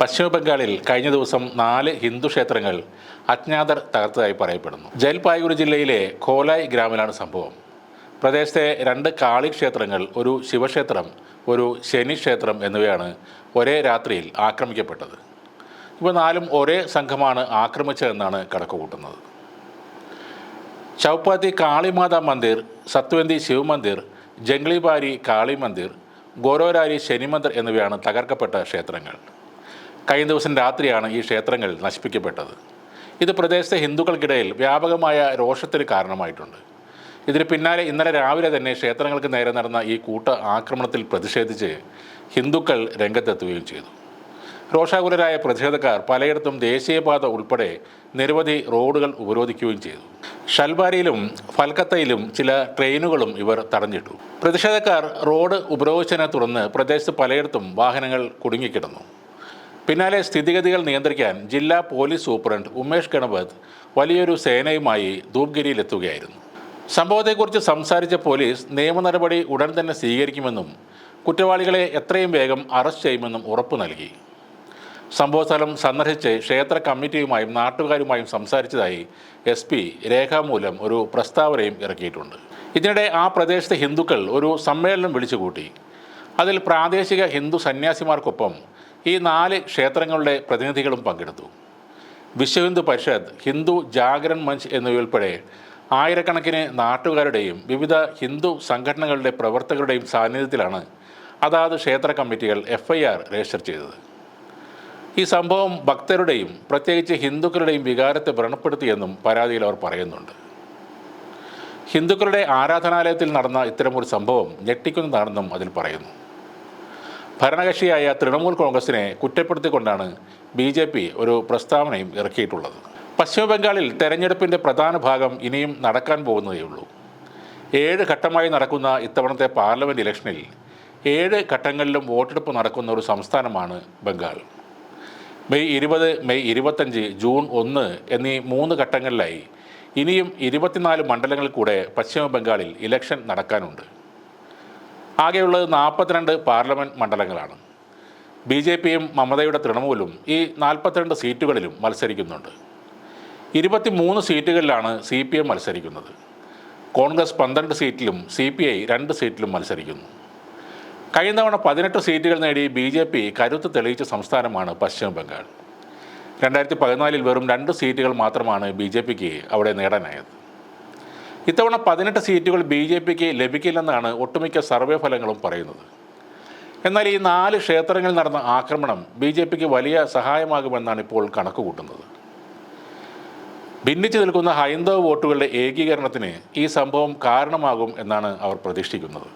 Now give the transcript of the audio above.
പശ്ചിമ ബംഗാളിൽ കഴിഞ്ഞ ദിവസം നാല് ഹിന്ദു ക്ഷേത്രങ്ങൾ അജ്ഞാതർ തകർത്തതായി പറയപ്പെടുന്നു. ജൽപായ്ഗുരി ജില്ലയിലെ ഖോലായ് ഗ്രാമിലാണ് സംഭവം. പ്രദേശത്തെ രണ്ട് കാളി ക്ഷേത്രങ്ങൾ ഒരു ശിവക്ഷേത്രം ഒരു ശനി ക്ഷേത്രം എന്നിവയാണ് ഒരേ രാത്രിയിൽ ആക്രമിക്കപ്പെട്ടത്. ഇവ നാലും ഒരേ സംഘമാണ് ആക്രമിച്ചതെന്നാണ് കണക്കുകൂട്ടുന്നത്. ചൗപ്പാത്തി കാളിമാതാ മന്ദിർ സത്വന്തി ശിവമന്ദിർ ജംഗ്ലിബാരി കാളി മന്ദിർ ഗോരോരാരി ശനി മന്ദിർ എന്നിവയാണ് തകർക്കപ്പെട്ട ക്ഷേത്രങ്ങൾ. കഴിഞ്ഞ ദിവസം രാത്രിയാണ് ഈ ക്ഷേത്രങ്ങൾ നശിപ്പിക്കപ്പെട്ടത്. ഇത് പ്രദേശത്തെ ഹിന്ദുക്കൾക്കിടയിൽ വ്യാപകമായ രോഷത്തിന് കാരണമായിട്ടുണ്ട്. ഇതിന് പിന്നാലെ ഇന്നലെ രാവിലെ തന്നെ ക്ഷേത്രങ്ങൾക്ക് നേരെ നടന്ന ഈ കൂട്ട ആക്രമണത്തിൽ പ്രതിഷേധിച്ച് ഹിന്ദുക്കൾ രംഗത്തെത്തുകയും ചെയ്തു. രോഷാകുലരായ പ്രതിഷേധക്കാർ പലയിടത്തും ദേശീയപാത ഉൾപ്പെടെ നിരവധി റോഡുകൾ ഉപരോധിക്കുകയും ചെയ്തു. ഷൽബാരിയിലും ഫൽക്കത്തയിലും ചില ട്രെയിനുകളും ഇവർ തടഞ്ഞിട്ടു. പ്രതിഷേധക്കാർ റോഡ് ഉപരോധിച്ചതിനെ തുടർന്ന് പ്രദേശത്ത് പലയിടത്തും വാഹനങ്ങൾ കുടുങ്ങിക്കിടന്നു. പിന്നാലെ സ്ഥിതിഗതികൾ നിയന്ത്രിക്കാൻ ജില്ലാ പോലീസ് സൂപ്രണ്ട് ഉമേഷ് ഗണപത് വലിയൊരു സേനയുമായി ധൂപ്ഗിരിയിലെത്തുകയായിരുന്നു. സംഭവത്തെക്കുറിച്ച് സംസാരിച്ച പോലീസ് നിയമ നടപടി ഉടൻ തന്നെ സ്വീകരിക്കുമെന്നും കുറ്റവാളികളെ എത്രയും വേഗം അറസ്റ്റ് ചെയ്യുമെന്നും ഉറപ്പു നൽകി. സംഭവസ്ഥലം സന്ദർശിച്ച് ക്ഷേത്ര കമ്മിറ്റിയുമായും നാട്ടുകാരുമായും സംസാരിച്ചതായി എസ് പി രേഖാമൂലം ഒരു പ്രസ്താവനയും ഇറക്കിയിട്ടുണ്ട്. ഇതിനിടെ ആ പ്രദേശത്തെ ഹിന്ദുക്കൾ ഒരു സമ്മേളനം വിളിച്ചുകൂട്ടി. അതിൽ പ്രാദേശിക ഹിന്ദു സന്യാസിമാർക്കൊപ്പം ഈ നാല് ക്ഷേത്രങ്ങളുടെ പ്രതിനിധികളും പങ്കെടുത്തു. വിശ്വ ഹിന്ദു പരിഷത്ത് ഹിന്ദു ജാഗരൺ മഞ്ച് എന്നിവയുൾപ്പെടെ ആയിരക്കണക്കിന് നാട്ടുകാരുടെയും വിവിധ ഹിന്ദു സംഘടനകളുടെ പ്രവർത്തകരുടെയും സാന്നിധ്യത്തിലാണ് അതാത് ക്ഷേത്ര കമ്മിറ്റികൾ എഫ് ഐ ആർ രജിസ്റ്റർ ചെയ്തത്. ഈ സംഭവം ഭക്തരുടെയും പ്രത്യേകിച്ച് ഹിന്ദുക്കളുടെയും വികാരത്തെ വ്രണപ്പെടുത്തിയെന്നും പരാതിയിൽ അവർ പറയുന്നുണ്ട്. ഹിന്ദുക്കളുടെ ആരാധനാലയത്തിൽ നടന്ന ഇത്തരമൊരു സംഭവം ഞെട്ടിക്കുന്നതാണെന്നും അതിൽ പറയുന്നു. ഭരണകക്ഷിയായ തൃണമൂൽ കോൺഗ്രസിനെ കുറ്റപ്പെടുത്തിക്കൊണ്ടാണ് ബി ജെ പി ഒരു പ്രസ്താവനയും ഇറക്കിയിട്ടുള്ളത്. പശ്ചിമ ബംഗാളിൽ തെരഞ്ഞെടുപ്പിന്റെ പ്രധാന ഭാഗം ഇനിയും നടക്കാൻ പോകുന്നതേയുള്ളൂ. ഏഴ് ഘട്ടമായി നടക്കുന്ന ഇത്തവണത്തെ പാർലമെന്റ് ഇലക്ഷനിൽ ഏഴ് ഘട്ടങ്ങളിലും വോട്ടെടുപ്പ് നടക്കുന്ന ഒരു സംസ്ഥാനമാണ് ബംഗാൾ. മെയ് ഇരുപത് മെയ് ഇരുപത്തഞ്ച് ജൂൺ ഒന്ന് എന്നീ മൂന്ന് ഘട്ടങ്ങളിലായി ഇനിയും ഇരുപത്തിനാല് മണ്ഡലങ്ങളിൽ കൂടെ പശ്ചിമ ബംഗാളിൽ ഇലക്ഷൻ നടക്കാനുണ്ട്. ആകെയുള്ളത് നാൽപ്പത്തിരണ്ട് പാർലമെന്റ് മണ്ഡലങ്ങളാണ്. ബി ജെ പിയും മമതയുടെ തൃണമൂലും ഈ നാൽപ്പത്തിരണ്ട് സീറ്റുകളിലും മത്സരിക്കുന്നുണ്ട്. ഇരുപത്തിമൂന്ന് സീറ്റുകളിലാണ് സി പി എം മത്സരിക്കുന്നത്. കോൺഗ്രസ് പന്ത്രണ്ട് സീറ്റിലും സി പി ഐ രണ്ട് സീറ്റിലും മത്സരിക്കുന്നു. കഴിഞ്ഞ തവണ പതിനെട്ട് സീറ്റുകൾ നേടി ബി ജെ പി കരുത്ത് തെളിയിച്ച സംസ്ഥാനമാണ് പശ്ചിമ ബംഗാൾ. രണ്ടായിരത്തി പതിനാലിൽ വെറും രണ്ട് സീറ്റുകൾ മാത്രമാണ് ബി ജെ പിക്ക് അവിടെ നേടാനായത്. ഇത്തവണ പതിനെട്ട് സീറ്റുകൾ ബി ജെ പിക്ക് ലഭിക്കില്ലെന്നാണ് ഒട്ടുമിക്ക സർവേ ഫലങ്ങളും പറയുന്നത്. എന്നാൽ ഈ നാല് ക്ഷേത്രങ്ങളിൽ നടന്ന ആക്രമണം ബി ജെ പിക്ക് വലിയ സഹായമാകുമെന്നാണ് ഇപ്പോൾ കണക്കുകൂട്ടുന്നത്. ഭിന്നിച്ചു നിൽക്കുന്ന ഹൈന്ദവ വോട്ടുകളുടെ ഏകീകരണത്തിന് ഈ സംഭവം കാരണമാകും എന്നാണ് അവർ പ്രതീക്ഷിക്കുന്നത്.